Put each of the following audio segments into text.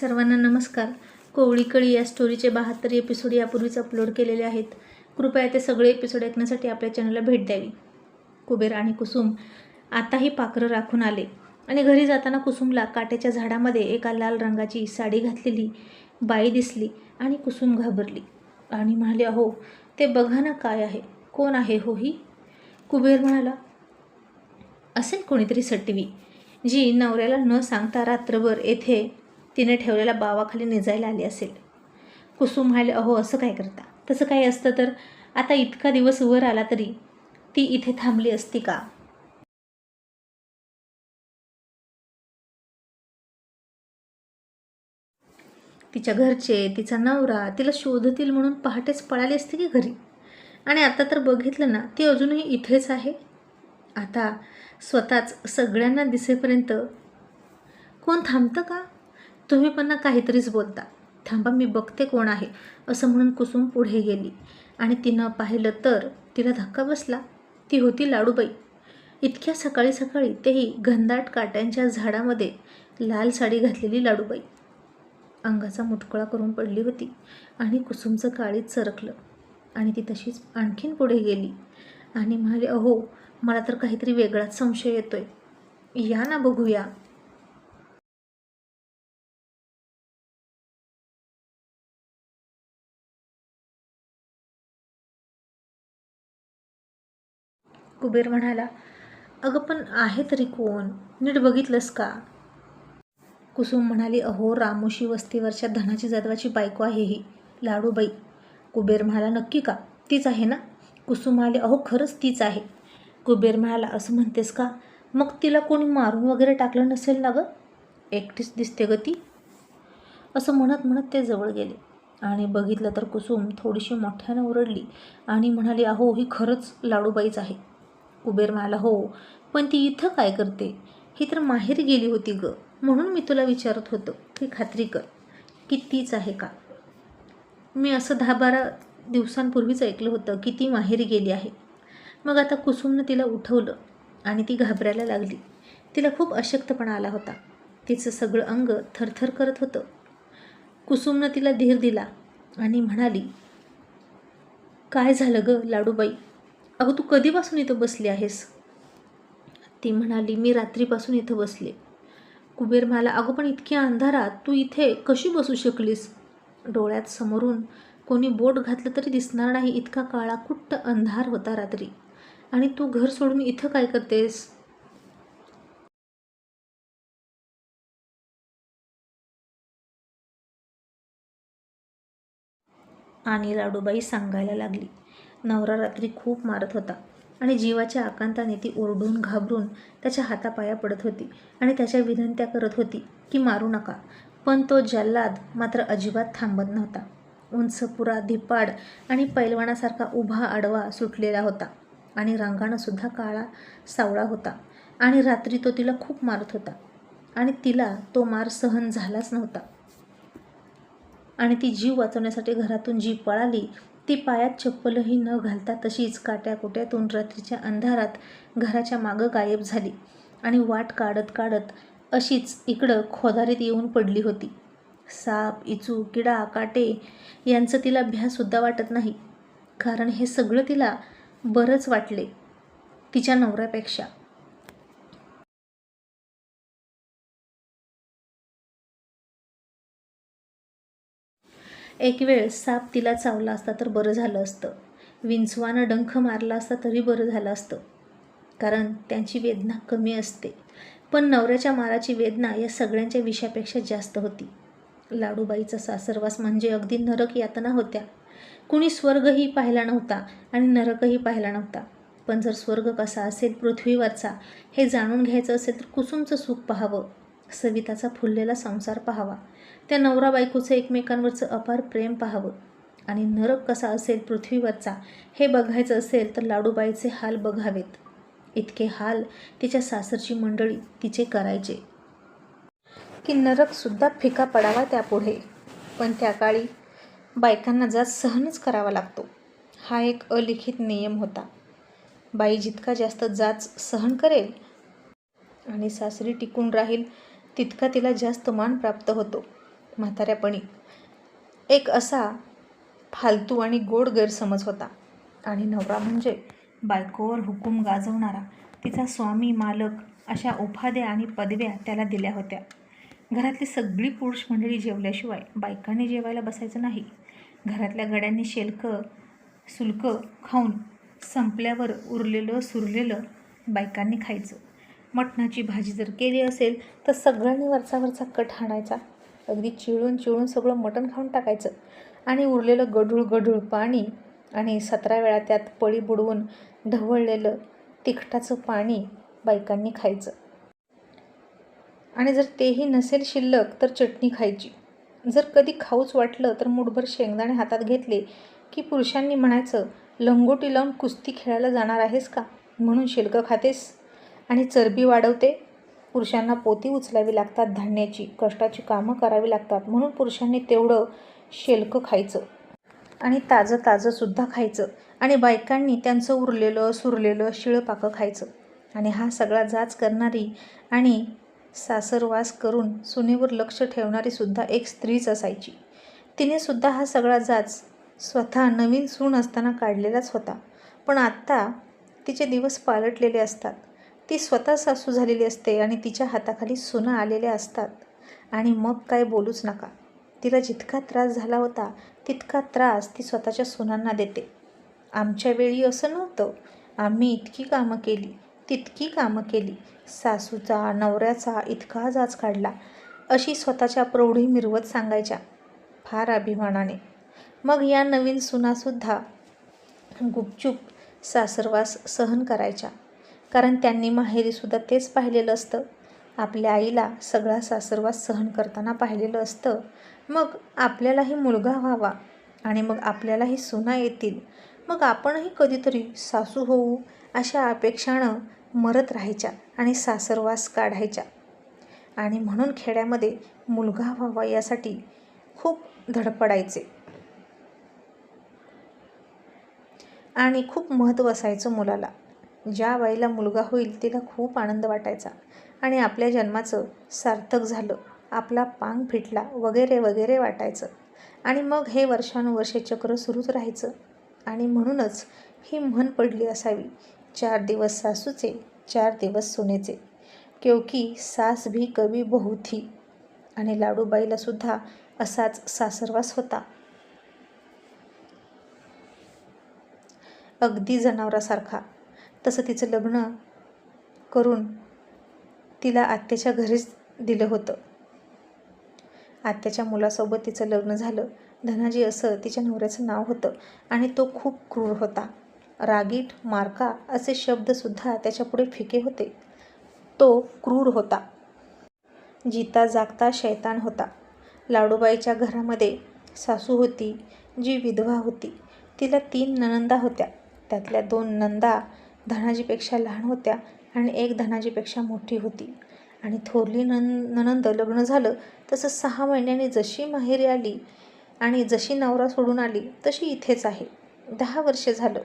सर्वांना नमस्कार. कोवळी कळी या स्टोरीचे बहात्तर एपिसोड यापूर्वीच अपलोड केलेले आहेत. कृपया ते सगळे एपिसोड ऐकण्यासाठी आपल्या चॅनलला भेट द्यावी. कुबेर आणि कुसुम आताही पाखरं राखून आले आणि घरी जाताना कुसुमला काट्याच्या झाडामध्ये एका लाल रंगाची साडी घातलेली बाई दिसली आणि कुसुम घाबरली आणि म्हणाले अहो ते बघा ना काय आहे. कोण आहे हो ही? कुबेर म्हणाला असेल कोणीतरी सटवी. जी नवऱ्याला न सांगता रात्रभर येथे तिने ठेवलेल्या बावाखाली निजायला आली असेल. कुसुम म्हणाले अहो असं काय करता? तसं काय असतं तर? आता इतका दिवस वर आला तरी? ती इथे थांबली असती का? तिच्या घरचे तिचा नवरा तिला शोधतील म्हणून पहाटेच पळाली असते की घरी? आणि आता तर बघितलं ना ती अजूनही इथेच आहे? आता स्वतःच सगळ्यांना दिसेपर्यंत कोण थांबतं का? तुम्ही पण ना काहीतरीच बोलता. थांबा मी बघते कोण आहे असं म्हणून कुसुम पुढे गेली. आणि तिनं पाहिलं तर तिला धक्का बसला. ती होती लाडूबाई. इतक्या सकाळी सकाळी तेही घनदाट काट्यांच्या झाडामध्ये लाल साडी घातलेली लाडूबाई. अंगाचा मुटकळा करून पडली होती आणि कुसुमचं काळीत सरकलं. आणि ती तशीच आणखीन पुढे गेली. आणि म्हणाली अहो मला तर काहीतरी वेगळाच संशय येतोय. या ना बघूया. कुबेर म्हणाला अगं पण आहे तरी कोण? नीट बघितलंस का? कुसुम म्हणाली अहो रामोशी वस्तीवरच्या धनाची जाधवाची बायको आहे ही लाडूबाई. कुबेर म्हणाला नक्की का? तीच आहे ना? कुसुम म्हणाले अहो खरंच तीच आहे. कुबेर म्हणाला असं म्हणतेस का? मग तिला कोणी मारून वगैरे टाकलं नसेल ना गं? एकटीच दिसते ग ती. असं म्हणत म्हणत ते जवळ गेले आणि बघितलं तर कुसुम थोडीशी मोठ्यानं ओरडली आणि म्हणाली अहो ही खरंच लाडूबाईच आहे. कुबेर म्हणाला हो पण ती इथं काय करते? ही तर माहेर गेली होती ग म्हणून मी तुला विचारत होतो. की खात्री कर की तीच आहे का? मी असं दहा बारा दिवसांपूर्वीच ऐकलं होतं की ती माहेरी गेली आहे. मग आता कुसुमनं तिला उठवलं आणि ती घाबरायला लागली. तिला खूप अशक्तपणा आला होता. तिचं सगळं अंग थरथर करत होतं. कुसुमनं तिला धीर दिला आणि म्हणाली काय झालं ग लाडूबाई? अगं तू कधीपासून इथं बसली आहेस? ती म्हणाली मी रात्रीपासून इथं बसले. कुबेर म्हणाला अगं पण इतक्या अंधारात तू इथे कशी बसू शकलीस? डोळ्यात समोरून कोणी बोट घातलं तरी दिसणार नाही इतका काळा कुट्ट अंधार होता रात्री. आणि तू घर सोडून इथं काय करतेस? आणि लाडूबाई सांगायला लागली नवरा रात्री खूप मारत होता आणि जीवाच्या आकांताने ती ओरडून घाबरून त्याच्या हातापाया पडत होती आणि त्याच्या विनंत्या करत होती की मारू नका. पण तो जल्लाद मात्र अजिबात थांबत नव्हता. उंच पुरा धिपाड आणि पैलवानासारखा उभा आडवा सुटलेला होता आणि रंगानंसुद्धा काळा सावळा होता आणि रात्री तो तिला खूप मारत होता आणि तिला तो मार सहन झालाच नव्हता. आणि ती जीव वाचवण्यासाठी घरातून जी पळाली ती पायात चप्पलही न घालता तशीच काट्याकुट्यातून रात्रीच्या अंधारात घराच्या मागं गायब झाली आणि वाट काढत काढत अशीच इकडं खोदारीत येऊन पडली होती. साप इचू किडा काटे यांचं तिला भ्यासुद्धा वाटत नाही. कारण हे सगळं तिला बरंच वाटले तिच्या नवऱ्यापेक्षा. एक वेळ साप तिला चावला असता तर बरं झालं असतं. विंचवानं डंख मारला असता तरी बरं झालं असतं. कारण त्यांची वेदना कमी असते. पण नवऱ्याच्या माराची वेदना या सगळ्यांच्या विषयापेक्षा जास्त होती. लाडूबाईचा सासरवास म्हणजे अगदी नरक यातना होत्या. कुणी स्वर्गही पाहिला नव्हता आणि नरकही पाहिला नव्हता. पण जर स्वर्ग कसा असेल पृथ्वीवरचा हे जाणून घ्यायचं असेल तर कुसुमचं सुख पाहावं. सविताचा फुललेला संसार पाहावा. त्या नवरा बायकोचं एकमेकांवरचं अपार प्रेम पाहावं. आणि नरक कसा असेल पृथ्वीवरचा हे बघायचं असेल तर लाडूबाईचे हाल बघावेत. इतके हाल तिच्या सासरची मंडळी तिचे करायचे. की नरकसुद्धा फिका पडावा त्यापुढे. पण त्या काळी बायकांना जात सहनच करावा लागतो. हा एक अलिखित नियम होता. बाई जितका जास्त जाच सहन करेल आणि सासरी टिकून राहील तितका तिला जास्त मान प्राप्त होतो. म्हाताऱ्यापणी. एक असा फालतू आणि गोड गैरसमज होता. आणि नवरा म्हणजे बायकोवर हुकूम गाजवणारा तिचा स्वामी मालक अशा उपाध्या आणि पदव्या त्याला दिल्या होत्या. घरातली सगळी पुरुष मंडळी जेवल्याशिवाय बायकांनी जेवायला बसायचं नाही. घरातल्या गड्यांनी शेलकं सुलकं खाऊन संपल्यावर उरलेलं सुरलेलं बायकांनी खायचं. मटणाची भाजी जर केली असेल तर सगळ्यांनी वरचा वरचा कट हाणायचा. अगदी चिळून चिळून सगळं मटण खाऊन टाकायचं. आणि उरलेलं गढूळ गढूळ पाणी आणि सतरा वेळा त्यात पळी बुडवून ढवळलेलं तिखटाचं पाणी बायकांनी खायचं. आणि जर तेही नसेल शिल्लक तर चटणी खायची. जर कधी खाऊच वाटलं तर मुठभर शेंगदाणे हातात घेतले की पुरुषांनी म्हणायचं लंगोटी लावून कुस्ती खेळायला जाणार आहेस का? म्हणून शिल्कं खातेस आणि चरबी वाढवते पुरुषांना पोती उचलावी लागतात धान्याची कष्टाची कामं करावी लागतात. म्हणून पुरुषांनी तेवढं शेलकं खायचं आणि ताजं ताजंसुद्धा खायचं आणि बायकांनी त्यांचं उरलेलं सुरलेलं शिळपाकं खायचं. आणि हा सगळा जाच करणारी आणि सासरवास करून सुनेवर लक्ष ठेवणारी सुद्धा एक स्त्रीच असायची. तिने सुद्धा हा सगळा जाच स्वतः नवीन सून असताना काढलेलाच होता. पण आत्ता तिचे दिवस पालटलेले असतात. ती स्वतः सासू झालेली असते आणि तिच्या हाताखाली सुना आलेल्या असतात. आणि मग काय बोलूच नका. तिला जितका त्रास झाला होता तितका त्रास ती स्वतःच्या सुनांना देते. आमच्या वेळी असं नव्हतं. आम्ही इतकी कामं केली तितकी कामं केली. सासूचा नवऱ्याचा इतका जाच काढला. अशी स्वतःच्या प्रौढी मिरवत सांगायच्या फार अभिमानाने. मग या नवीन सुनासुद्धा गुपचूप सासरवास सहन करायच्या. कारण त्यांनी माहेरीसुद्धा तेच पाहिलेलं असतं. आपल्या आईला सगळा सासरवास सहन करताना पाहिलेलं असतं. मग आपल्यालाही मुलगा व्हावा आणि मग आपल्यालाही सुना येतील. मग आपणही कधीतरी सासू होऊ अशा अपेक्षानं मरत राहायच्या आणि सासरवास काढायच्या. आणि म्हणून खेड्यामध्ये मुलगा व्हावा यासाठी खूप धडपडायचे. आणि खूप महत्त्व असायचं मुलाला. ज्या बाईला मुलगा होईल तिला खूप आनंद वाटायचा. आणि आपल्या जन्माचं सार्थक झालं. आपला पांग फिटला वगैरे वगैरे वाटायचं. आणि मग हे वर्षानुवर्षे चक्र सुरूच राहायचं. आणि म्हणूनच ही म्हण पडली असावी. चार दिवस सासूचे चार दिवस सुनेचे. क्योंकी सास भी कवी बहू थी. आणि लाडूबाईला सुद्धा असाच सासरवास होता. अगदी जनावरासारखा. तसं तिचं लग्न करून तिला आत्याच्या घरीच दिलं होतं. आत्याच्या मुलासोबत तिचं लग्न झालं. धनाजी असं तिच्या नवऱ्याचं नाव होतं आणि तो खूप क्रूर होता. रागीट मारका असे शब्दसुद्धा त्याच्यापुढे फिके होते. तो क्रूर होता. जिता जागता शैतान होता. लाडूबाईच्या घरामध्ये सासू होती जी विधवा होती. तिला तीन ननंदा होत्या. त्यातल्या दोन नंदा धनाजीपेक्षा लहान होत्या आणि एक धनाजीपेक्षा मोठी होती. आणि थोरली नन ननंद लग्न झालं तसं सहा महिन्यांनी जशी माहेरी आली आणि जशी नवरा सोडून आली तशी इथेच आहे. दहा वर्ष झालं.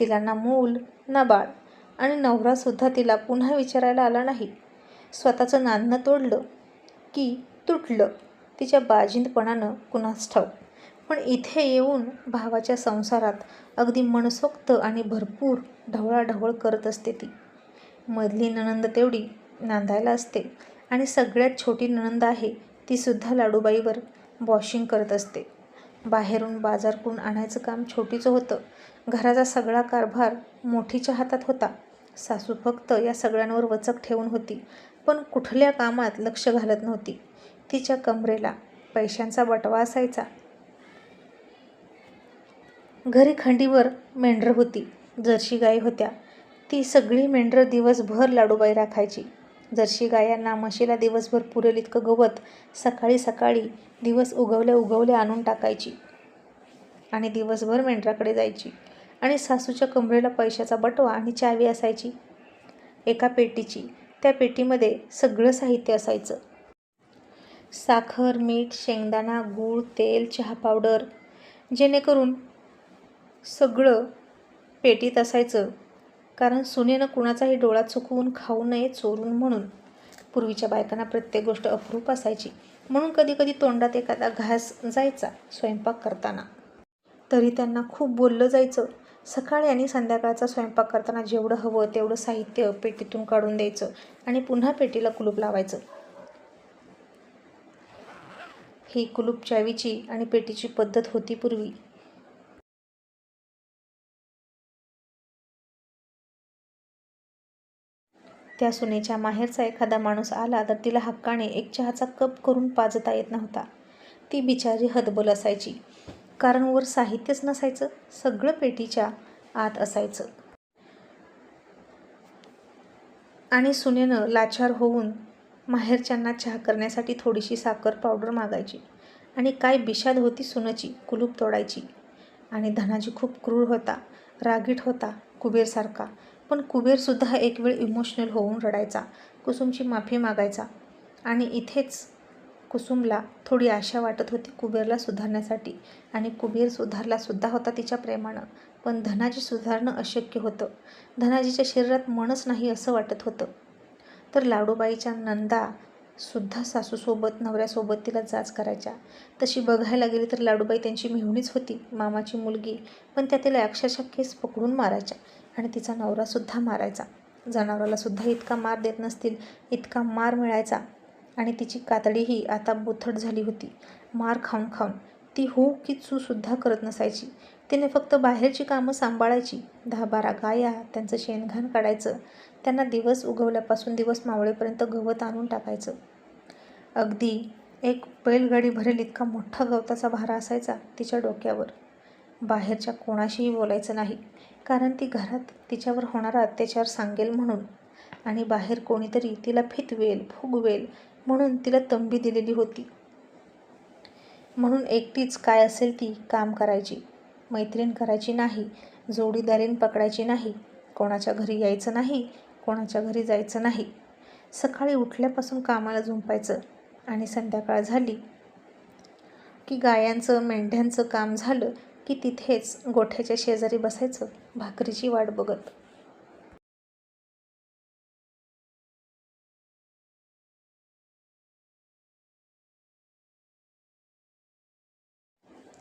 तिला ना मूल ना बाळ आणि नवरासुद्धा तिला पुन्हा विचारायला आला नाही. स्वतःचं नांदणं तोडलं की तुटलं. तिच्या बाजिंदपणानं कुणास ठाऊ पण इथे येऊन भावाच्या संसारात अगदी मनसोक्त आणि भरपूर ढवळाढवळ करत असते ती. मधली नणंद तेवढी नांदायला असते आणि सगळ्यात छोटी नणंद आहे तीसुद्धा लाडूबाईवर वॉशिंग करत असते. बाहेरून बाजार करून आणायचं काम छोटीचं होतं. घराचा सगळा कारभार मोठीच्या हातात होता. सासू फक्त या सगळ्यांवर वचक ठेवून होती पण कुठल्या कामात लक्ष घालत नव्हती. तिच्या कमरेला पैशांचा बटवा असायचा. घरी खंडीवर मेंढरं होती. जर्शी गाय होत्या. ती सगळी मेंढरं दिवसभर लाडूबाई राखायची. जर्शी गायांना म्हशीला दिवसभर पुरेल इतकं गवत सकाळी सकाळी दिवस उगवल्या उगवल्या आणून टाकायची आणि दिवसभर मेंढराकडे जायची आणि सासूच्या कमरेला पैशाचा बटवा आणि चावी असायची. एका पेटीची. त्या पेटीमध्ये सगळं साहित्य असायचं. साखर मीठ शेंगदाणा गूळ तेल चहा पावडर. जेणेकरून सगळं पेटीत असायचं. कारण सुनेनं कुणाचाही डोळा चुकवून खाऊ नये चोरून म्हणून. पूर्वीच्या बायकांना प्रत्येक गोष्ट अप्रूप असायची. म्हणून कधीकधी तोंडात एखादा घास जायचा स्वयंपाक करताना. तरी त्यांना खूप बोललं जायचं. सकाळी आणि संध्याकाळचा स्वयंपाक करताना जेवढं हवं तेवढं साहित्य पेटीतून काढून द्यायचं आणि पुन्हा पेटीला कुलूप लावायचं. ही कुलूप चावीची आणि पेटीची पद्धत होती पूर्वी. त्या सुनेच्या माहेरचा एखादा माणूस आला तर तिला हक्काने एक चहाचा कप करून पाजता येत नव्हता. ती बिचारी हतबल असायची. कारण वर साहित्यच नसायचं सगळं पेटीच्या आत असायचं. आणि सुनेनं लाचार होऊन माहेरच्यांना चहा करण्यासाठी थोडीशी साखर पावडर मागायची आणि काय बिशाद होती सुनची कुलूप तोडायची. आणि धनाजी खूप क्रूर होता रागीट होता कुबेरसारखा. पण कुबेरसुद्धा एक वेळ इमोशनल होऊन रडायचा. कुसुमची माफी मागायचा. आणि इथेच कुसुमला थोडी आशा वाटत होती कुबेरला सुधारण्यासाठी. आणि कुबेर सुधारलासुद्धा होता तिच्या प्रेमानं. पण धनाजी सुधारणं अशक्य होतं. धनाजीच्या शरीरात मनच नाही असं वाटत होतं. तर लाडूबाईच्या नंदा सुद्धा सासूसोबत नवऱ्यासोबत तिला जाच करायच्या. तशी बघायला गेली तर लाडूबाई त्यांची मेहुणीच होती मामाची मुलगी. पण त्या तिला अक्षरशः केस पकडून मारायच्या. आणि तिचा नवरासुद्धा मारायचा. जनावरालासुद्धा इतका मार देत नसतील इतका मार मिळायचा. आणि तिची कातडीही आता बुथट झाली होती. मार खाऊन खाऊन. ती हो की चूसुद्धा करत नसायची. तिने फक्त बाहेरची कामं सांभाळायची. दहा बारा गाया त्यांचं शेणघाण काढायचं. त्यांना दिवस उगवल्यापासून दिवस मावळेपर्यंत गवत आणून टाकायचं. अगदी एक बैलगाडी भरेल इतका मोठा गवताचा भारा असायचा तिच्या डोक्यावर. बाहेरच्या कोणाशीही बोलायचं नाही. कारण ती घरात तिच्यावर होणारा अत्याचार सांगेल म्हणून. आणि बाहेर कोणीतरी तिला फितवेल फुगवेल म्हणून तिला तंबी दिलेली होती. म्हणून एकटीच काय असेल ती काम करायची. मैत्रीण करायची नाही. जोडीदारीन पकडायची नाही. कोणाच्या घरी यायचं नाही. कोणाच्या घरी जायचं नाही. सकाळी उठल्यापासून कामाला झुंपायचं आणि संध्याकाळ झाली की गायांचं मेंढ्यांचं काम झालं की तिथेच गोठ्याच्या शेजारी बसायचं भाकरीची वाट बघत.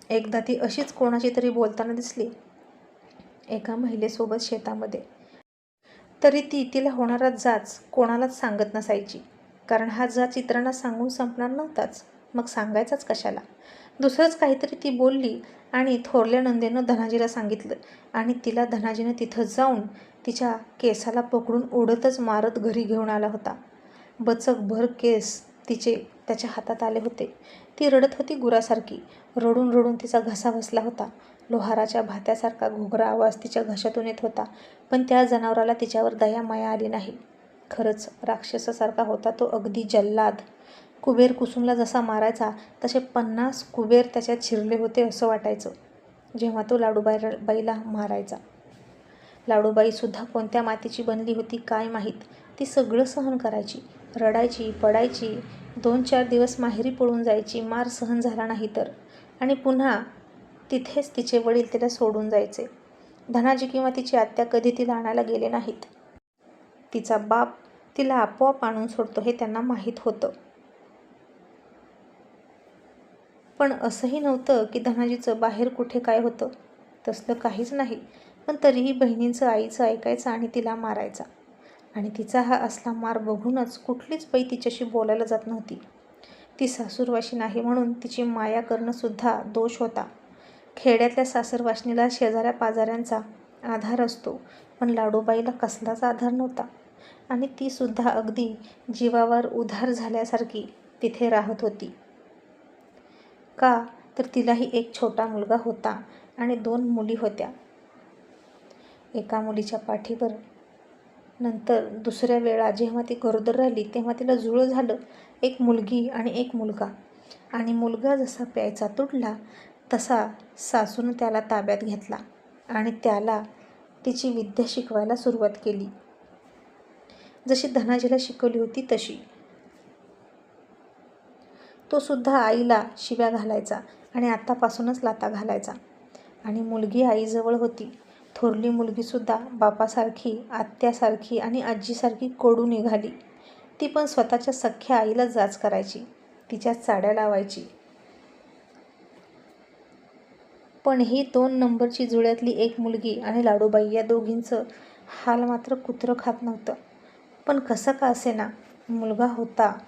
एकदा ती अशीच कोणाची तरी बोलताना दिसली. एका महिलेसोबत शेतामध्ये. तरी ती तिला होणारा जाच कोणालाच सांगत नसायची कारण हा जाच इतरांना सांगून संपणार नव्हताच. मग सांगायचाच कशाला? दुसरंच काहीतरी ती बोलली आणि थोरल्या नंदेनं धनाजीला सांगितलं. आणि तिला धनाजीनं तिथं जाऊन तिच्या केसाला पकडून ओढतच मारत घरी घेऊन आला होता. बचकभर केस तिचे त्याच्या हातात आले होते. ती रडत होती गुरासारखी. रडून रडून तिचा घसा बसला होता. लोहाराच्या भात्यासारखा घोगरा आवाज तिच्या घशातून येत होता. पण त्या जनावराला तिच्यावर दया माया आली नाही. खरंच राक्षसासारखा होता तो अगदी जल्लाद. कुबेर कुसुमला जसा मारायचा तसे पन्नास कुबेर त्याच्यात शिरले होते असं वाटायचं जेव्हा तो लाडूबाई बाईला मारायचा. लाडूबाईसुद्धा कोणत्या मातीची बनली होती काय माहीत ती सगळं सहन करायची. रडायची पडायची दोन चार दिवस माहेरी पळून जायची मार सहन झाला नाही तर. आणि पुन्हा तिथेच तिचे वडील तिला सोडून जायचे. धनाजी किंवा तिची आत्या कधी तिला आणायला गेले नाहीत. तिचा बाप तिला आपोआप आणून सोडतो हे त्यांना माहीत होतं. पण असंही नव्हतं की धनाजीचं बाहेर कुठे काय होतं. तसलं काहीच नाही. पण तरीही बहिणींचं आईचं ऐकायचं आणि तिला मारायचा. आणि तिचा हा असला मार बघूनच कुठलीच बाई तिच्याशी बोलायला जात नव्हती. ती सासूरवाशी नाही म्हणून तिची माया करणंसुद्धा दोष होता. खेड्यातल्या सासरवाशिनीला शेजाऱ्या पाजाऱ्यांचा आधार असतो पण लाडूबाईला कसलाच आधार नव्हता. आणि तीसुद्धा अगदी जीवावर उधार झाल्यासारखी तिथे राहत होती. का? तर तिलाही एक छोटा मुलगा होता आणि दोन मुली होत्या. एका मुलीच्या पाठीवर नंतर दुसऱ्या वेळा जेव्हा ती गरोदर राहिली तेव्हा तिला जुळं झालं. एक मुलगी आणि एक मुलगा. आणि मुलगा जसा प्यायचा तुटला तसा सासूनं त्याला ताब्यात घेतला आणि त्याला तिची विद्या शिकवायला सुरुवात केली. जशी धनाजीला शिकवली होती तशी. तो सुद्धा आईला शिव्या घालायचा आणि आत्तापासूनच लाता घालायचा. आणि मुलगी आईजवळ होती. थोरली मुलगीसुद्धा बापासारखी आत्यासारखी आणि आजीसारखी कोडू निघाली. ती पण स्वतःच्या सख्ख्या आईला जाच करायची. तिच्या चाड्या लावायची. पण ही दोन नंबरची जुळ्यातली एक मुलगी आणि लाडूबाई या दोघींचं हाल मात्र कुत्रं खात नव्हतं. पण कसं का असेना? मुलगा होता.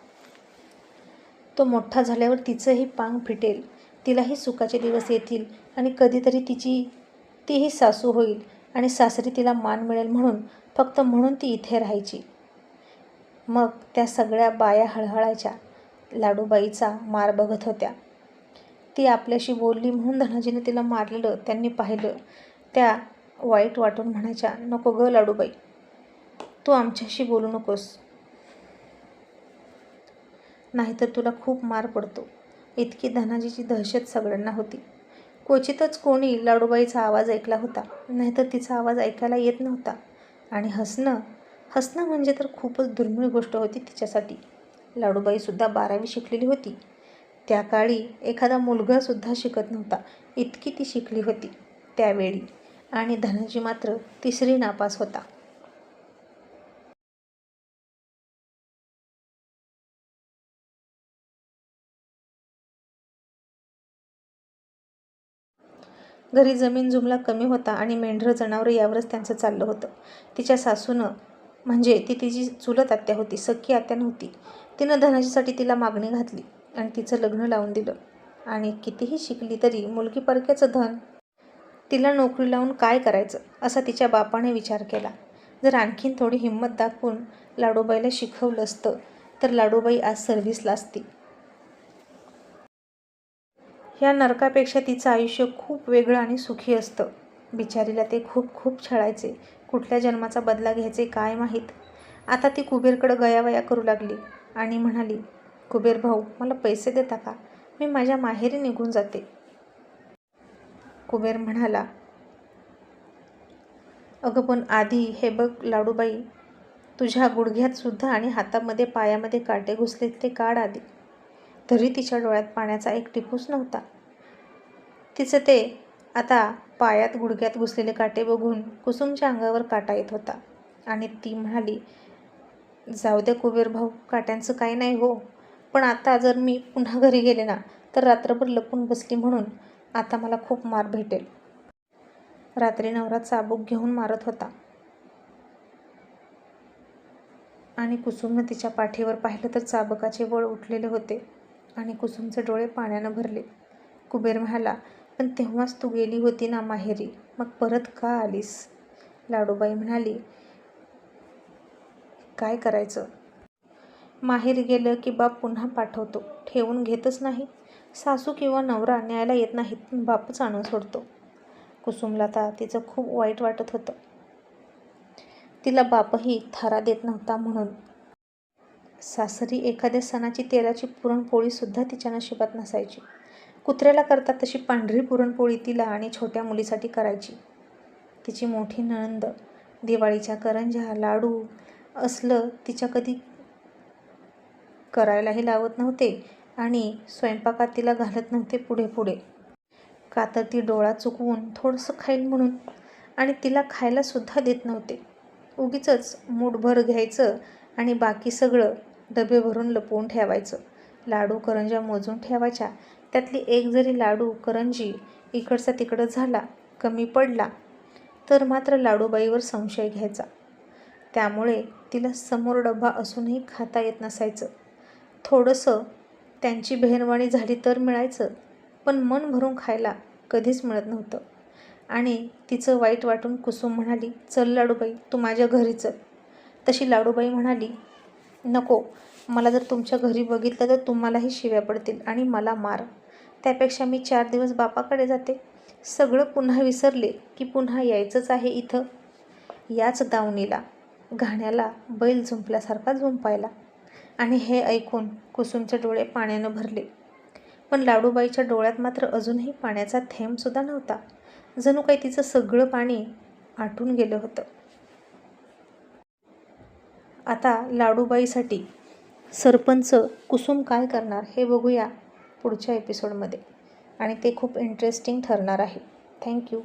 तो मोठा झाल्यावर तिचंही पांग फिटेल. तिलाही सुखाचे दिवस येतील आणि कधीतरी तिची तीही सासू होईल आणि सासरी तिला मान मिळेल म्हणून फक्त म्हणून ती इथे राहायची. मग त्या सगळ्या बाया हळहळायच्या लाडूबाईचा मार बघत होत्या. ती आपल्याशी बोलली म्हणून धनाजीने तिला मारलेलं त्यांनी पाहिलं. त्या वाईट वाटून म्हणायच्या नको ग लाडूबाई. तू आमच्याशी बोलू नकोस. नाहीतर तुला खूप मार पडतो. इतकी धनाजीची दहशत सगळ्यांना होती. क्वचितच कोणी लाडूबाईचा आवाज ऐकला होता. नाहीतर तिचा आवाज ऐकायला येत नव्हता. आणि हसणं हसणं म्हणजे तर खूपच दुर्मिळ गोष्ट होती तिच्यासाठी. लाडूबाईसुद्धा बारावी शिकलेली होती. त्या काळी एखादा मुलगासुद्धा शिकत नव्हता. इतकी ती शिकली होती. त्यावेळी. आणि धनाजी मात्र तिसरी नापास होता. घरी जमीन जुमला कमी होता आणि मेंढरं जनावरं यावरच त्यांचं चाललं होतं. तिच्या सासूनं म्हणजे ती तिची चुलत आत्या होती सख्खी आत्या नव्हती. तिनं धनाजीसाठी तिला मागणी घातली आणि तिचं लग्न लावून दिलं. आणि कितीही शिकली तरी मुलगी परक्याचं धन. तिला नोकरी लावून काय करायचं असा तिच्या बापाने विचार केला. जर आणखीन थोडी हिंमत दाखवून लाडूबाईला शिकवलं असतं तर लाडूबाई आज सर्व्हिसला असती. या नरकापेक्षा तिचं आयुष्य खूप वेगळं आणि सुखी असतं. बिचारीला ते खूप खूप छळायचे. कुठल्या जन्माचा बदला घ्यायचे काय माहीत? आता ती कुबेरकडं गयावया करू लागली आणि म्हणाली कुबेर भाऊ मला पैसे देता का? मी माझ्या माहेरी निघून जाते. कुबेर म्हणाला अगं पण आधी हे बघ लाडूबाई तुझ्या गुडघ्यात सुद्धा आणि हातामध्ये पायामध्ये काटे घुसले ते काढ आधी. तरी तिच्या डोळ्यात पाण्याचा एक टिपूस नव्हता. तिचं ते आता पायात गुडघ्यात घुसलेले काटे बघून कुसुमच्या अंगावर काटा येत होता. आणि ती म्हणाली जाऊ द्या कुबेर भाऊ काट्यांचं काही नाही हो. पण आता जर मी पुन्हा घरी गेले ना तर रात्रभर लपून बसली म्हणून आता मला खूप मार भेटेल. रात्री नवरा चाबूक घेऊन मारत होता. आणि कुसुमनं तिच्या पाठीवर पाहिलं तर चाबकाचे वळ उठलेले होते. आणि कुसुमचे डोळे पाण्यानं भरले. कुबेर म्हणाला पण तेव्हाच तू गेली होती ना माहेरी? मग परत का आलीस? लाडूबाई म्हणाली काय करायचं? माहेर गेलं की बाप पुन्हा पाठवतो. ठेवून घेतच नाही. सासू किंवा नवरा न्यायला येत नाहीत बापच आणून सोडतो. कुसुमला तर तिचं खूप वाईट वाटत होतं. तिला बापही थारा देत नव्हता म्हणून. सासरी एखाद्या सणाची तेलाची पुरणपोळीसुद्धा तिच्या नशिबात नसायची. कुत्र्याला करतात तशी पांढरी पुरणपोळी तिला आणि छोट्या मुलीसाठी करायची. तिची मोठी नणंद दिवाळीच्या करंज्या लाडू असलं तिच्या कधी करायलाही लावत नव्हते आणि स्वयंपाकात तिला घालत नव्हते पुढे पुढे. का तर ती डोळा चुकवून थोडंसं खाईल म्हणून आणि तिला खायलासुद्धा देत नव्हते. उगीच मूठभर घ्यायचं आणि बाकी सगळं डबे भरून लपवून ठेवायचं. लाडू करंज्या मोजून ठेवायच्या. त्यातली एक जरी लाडू करंजी इकडचा तिकडं झाला कमी पडला तर मात्र लाडूबाईवर संशय घ्यायचा. त्यामुळे तिला समोर डबा असूनही खाता येत नसायचं. थोडंसं त्यांची बहिरवाणी झाली तर मिळायचं पण मन भरून खायला कधीच मिळत नव्हतं. आणि तिचं वाईट वाटून कुसुम म्हणाली चल लाडूबाई तू माझ्या घरी चल तशी लाडूबाई म्हणाली नको. मला जर तुमच्या घरी बघितलं तर तुम्हालाही शिव्या पडतील आणि मला मार. त्यापेक्षा मी चार दिवस बापाकडे जाते. सगळं पुन्हा विसरले की पुन्हा यायचंच आहे इथं. याच दावणीला घाण्याला बैल झुंपल्यासारखा झुंपायला. आणि हे ऐकून कुसुमचे डोळे पाण्यानं भरले. पण लाडूबाईच्या डोळ्यात मात्र अजूनही पाण्याचा थेंबसुद्धा नव्हता. जणू काही तिचं सगळं पाणी आटून गेलं होतं. आता लाडूबाईसाठी सरपंच कुसुम काय करणार हे बघूया पुढच्या एपिसोडमध्ये आणि ते खूप इंटरेस्टिंग ठरणार आहे. थँक्यू